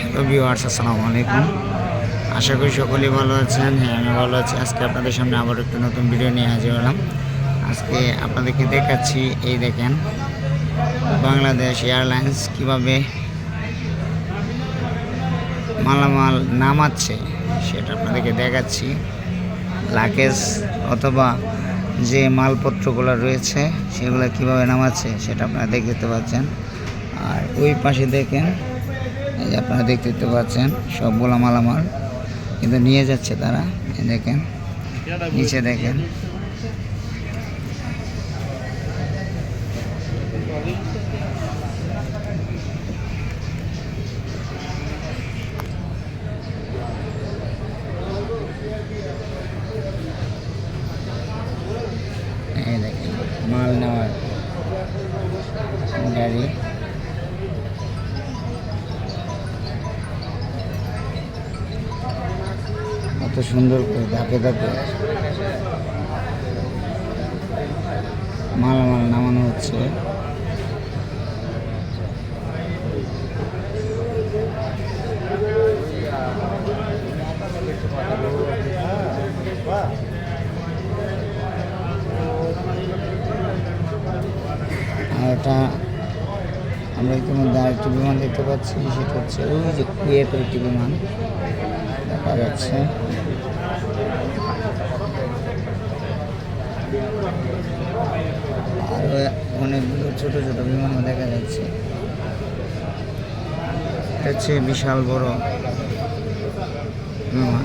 Hello viewers, আসসালামু আলাইকুম। আশা করি সকলেই ভালো আছেন। হ্যাঁ আমি ভালো আছি। আজকে আপনাদের সামনে আবার একটু নতুন ভিডিও নিয়ে হাজির হলাম। আজকে আপনাদেরকে দেখাচ্ছি, এই দেখেন, বাংলাদেশ এয়ারলাইন্স কীভাবে মালামাল নামাচ্ছে, সেটা আপনাদেরকে দেখাচ্ছি। লাগেজ অথবা যে মালপত্রগুলো রয়েছে, সেগুলো কীভাবে নামাচ্ছে, সেটা আপনারা দেখতে পাচ্ছেন। আর ওই পাশে দেখেন এই আপনারা দেখতে পাচ্ছেন সবগুলো মালামাল। কিন্তু নিয়ে যাচ্ছে তারা দেখেন, নিচে দেখেন, মাল নেওয়ার গাড়ি। সুন্দর করে ধাপে ধাপে মালামাল নামানো হচ্ছে। এটা আমরা ইতিমধ্যে আরেকটি বিমান দেখতে পাচ্ছি, সেটা হচ্ছে ওই যে কুয়েটের একটি বিমান। দেখা যাচ্ছে। আরও অনেকগুলো ছোট ছোট বিমানও দেখা যাচ্ছে। এটা হচ্ছে বিশাল বড় বিমান।